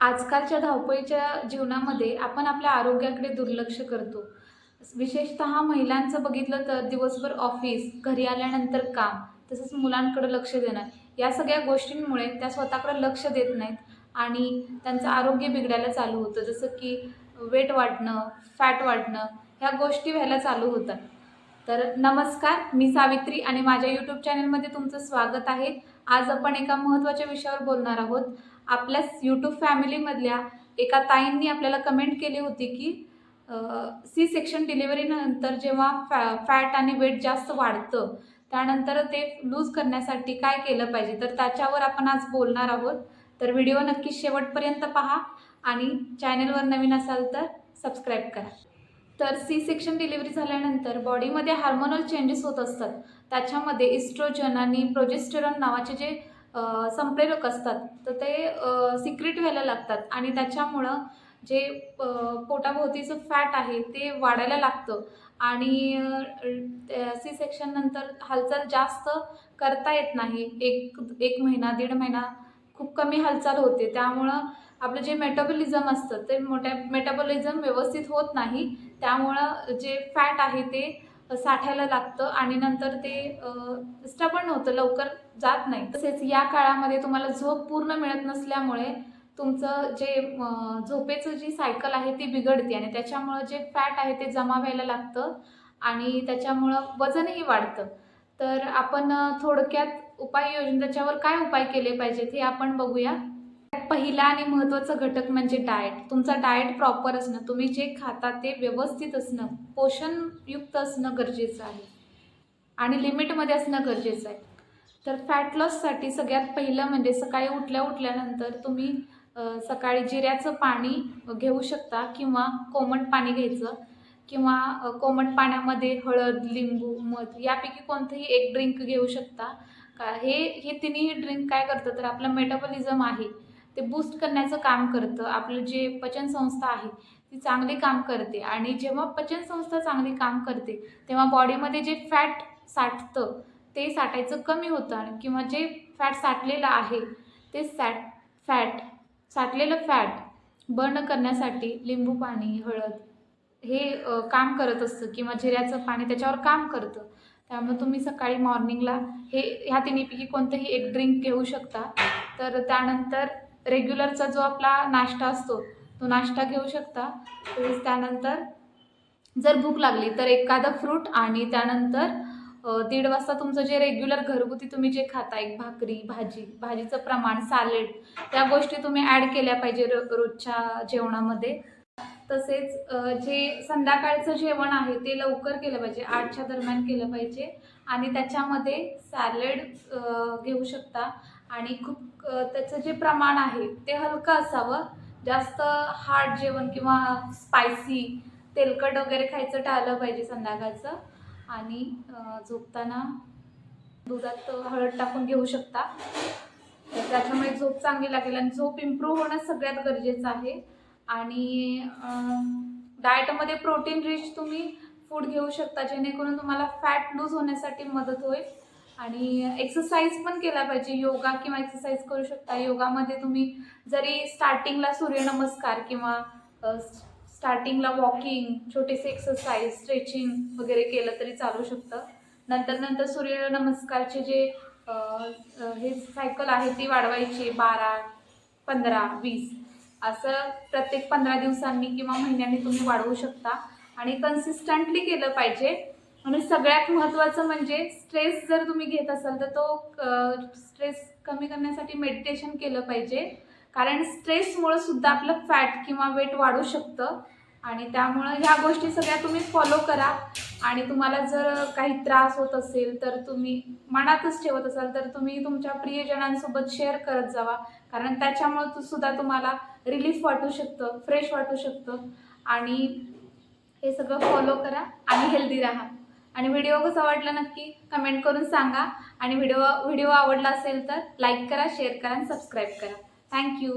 आजकालच्या धावपळीच्या जीवनामध्ये आपण आपल्या आरोग्याकडे दुर्लक्ष करतो. विशेषत महिलांचं बघितलं तर दिवसभर ऑफिस घरी आल्यानंतर काम तसंच मुलांकडे लक्ष देणं या सगळ्या गोष्टींमुळे त्या स्वतःकडे लक्ष देत नाहीत आणि त्यांचं आरोग्य बिघडायला चालू होतं. जसं की वेट वाढणं फॅट वाढणं ह्या गोष्टी व्हायला चालू होतात. तर नमस्कार मी सावित्री आणि माझ्या यूट्यूब चॅनलमध्ये तुमचं स्वागत आहे. आज आपण एका महत्त्वाच्या विषयावर बोलणार आहोत. आपल्या यूट्यूब फॅमिलीमधल्या एका ताईंनी आपल्याला कमेंट केली होती की सी सेक्शन डिलिव्हरीनंतर जेव्हा फॅ फॅट आणि वेट जास्त वाढतं त्यानंतर ते लूज करण्यासाठी काय केलं पाहिजे? तर त्याच्यावर आपण आज बोलणार आहोत. तर व्हिडिओ नक्की शेवटपर्यंत पहा आणि चॅनलवर नवीन असाल तर सबस्क्राईब करा. तर सी सेक्शन डिलिव्हरी झाल्यानंतर बॉडीमध्ये हार्मोनल चेंजेस होत असतात. त्याच्यामध्ये इस्ट्रोजन आणि प्रोजेस्टेरॉन नावाचे जे संप्रेरक असतात. तर ते सिक्रेट व्हायला लागतात. आणि त्याच्यामुळं जे पोटाभोवतीचं फॅट आहे ते वाढायला लागतं. आणि सी सेक्शन नंतर हालचाल जास्त करता येत नाही. एक एक महिना दीड महिना खूप कमी हालचाल होते. त्यामुळं आपलं जे मेटाबॉलिझम असतं ते मोठ्या मेटाबॉलिझम व्यवस्थित होत नाही. त्यामुळं जे फॅट आहे ते साठायला लागतं आणि नंतर ते स्टबन होतं लवकर जात नाही. तसेच या काळामध्ये तुम्हाला झोप पूर्ण मिळत नसल्यामुळे तुमचं जे झोपेचं जी सायकल आहे ती बिघडते आणि त्याच्यामुळं जे फॅट आहे ते जमा व्हायला लागतं आणि त्याच्यामुळं वजनही वाढतं. तर आपण थोडक्यात उपाययोजना त्याच्यावर काय उपाय केले पाहिजेत हे आपण बघूया. पहिला आणि महत्त्वाचा घटक म्हणजे डाएट तुमचा डाएट प्रॉपर असणं तुम्ही जे खाता ते व्यवस्थित असणं पोषणयुक्त असणं गरजेचं आहे. आणि लिमिटमध्ये असणं गरजेचं आहे. तर फॅट लॉससाठी सगळ्यात पहिलं म्हणजे सकाळी उठल्या उठल्यानंतर तुम्ही सकाळी जिऱ्याचं पाणी घेऊ शकता किंवा कोमट पाणी घ्यायचं किंवा कोमट पाण्यामध्ये हळद लिंबू मध यापैकी कोणतंही एक ड्रिंक घेऊ शकता. का हे हे तिन्ही ड्रिंक काय करतं? तर आपलं मेटाबॉलिझम आहे. ते बूस्ट करण्याचं काम करतं. आपलं जे पचनसंस्था आहे ती चांगली काम करते. आणि जेव्हा पचनसंस्था चांगली काम करते तेव्हा बॉडीमध्ये जे फॅट साठतं ते साठायचं कमी होतं. आणि किंवा जे फॅट साठलेलं आहे ते सॅट फॅट साठलेलं फॅट बर्न करण्यासाठी लिंबू पाणी हळद हे काम करत असतं. किंवा जिऱ्याचं पाणी त्याच्यावर काम करतं. त्यामुळे तुम्ही सकाळी मॉर्निंगला हे ह्या तिन्हीपैकी कोणतंही एक ड्रिंक घेऊ शकता. तर त्यानंतर रेग्युलरचा जो आपला नाश्ता असतो तो नाश्ता घेऊ शकता. तसेच त्यानंतर जर भूक लागली तर एखादं फ्रूट आणि त्यानंतर दीड वाजता तुमचं जे रेग्युलर घरगुती तुम्ही जे खाता एक भाकरी भाजी भाजीचं प्रमाण सॅलेड त्या गोष्टी तुम्ही ॲड केल्या पाहिजे रो रोजच्या जेवणामध्ये. तसेच जे संध्याकाळचं जेवण आहे ते लवकर केलं पाहिजे आठच्या दरम्यान केलं पाहिजे. आणि त्याच्यामध्ये सॅलेड घेऊ शकता. आणि खूप त्याचं जे प्रमाण आहे ते हलकं असावं. जास्त हार्ड जेवण किंवा स्पायसी तेलकट वगैरे खायचं टाळलं पाहिजे संध्याकाळचं. आणि झोपताना दुधात हळद टाकून घेऊ शकता. तर त्याच्यामुळे झोप चांगली लागेल आणि झोप इम्प्रूव्ह होणं सगळ्यात गरजेचं आहे. आणि डाएटमध्ये प्रोटीन रिच तुम्ही फूड घेऊ शकता जेणेकरून तुम्हाला फॅट लूज होण्यासाठी मदत होईल. आणि एक्सरसाइज पण केला पाहिजे. योगा किंवा एक्सरसाइज करू शकता. योगामध्ये तुम्ही जरी स्टार्टिंगला सूर्यनमस्कार किंवा स्टार्टिंगला वॉकिंग छोटेसे एक्सरसाइज स्ट्रेचिंग वगैरे केलं तरी चालू शकतं. नंतर नंतर सूर्यनमस्कारचे जे हे सायकल आहे ती वाढवायची. बारा पंधरा वीस. असं प्रत्येक पंधरा दिवसांनी किंवा महिन्यांनी तुम्ही वाढवू शकता. आणि कन्सिस्टंटली केलं पाहिजे. आणि सगळ्यात महत्त्वाचं म्हणजे स्ट्रेस जर तुम्ही घेत असाल तर तो स्ट्रेस कमी करण्यासाठी मेडिटेशन केलं पाहिजे. कारण स्ट्रेसमुळं सुद्धा आपलं फॅट किंवा वेट वाढू शकतं. आणि त्यामुळं ह्या गोष्टी सगळ्या तुम्ही फॉलो करा. आणि तुम्हाला जर काही त्रास होत असेल तर तुम्ही मनातच ठेवत असाल तर तुम्ही तुमच्या प्रियजनांसोबत शेअर करत जावा. कारण त्याच्यामुळं सुद्धा तुम्हाला रिलीफ वाटू शकतं फ्रेश वाटू शकतं. आणि हे सगळं फॉलो करा आणि हेल्दी राहा. आणि व्हिडिओ कसा वाटला नक्की कमेंट करून सांगा. आणि व्हिडिओ व्हिडिओ आवडला असेल तर लाईक करा शेअर करा आणि सबस्क्राईब करा. थँक्यू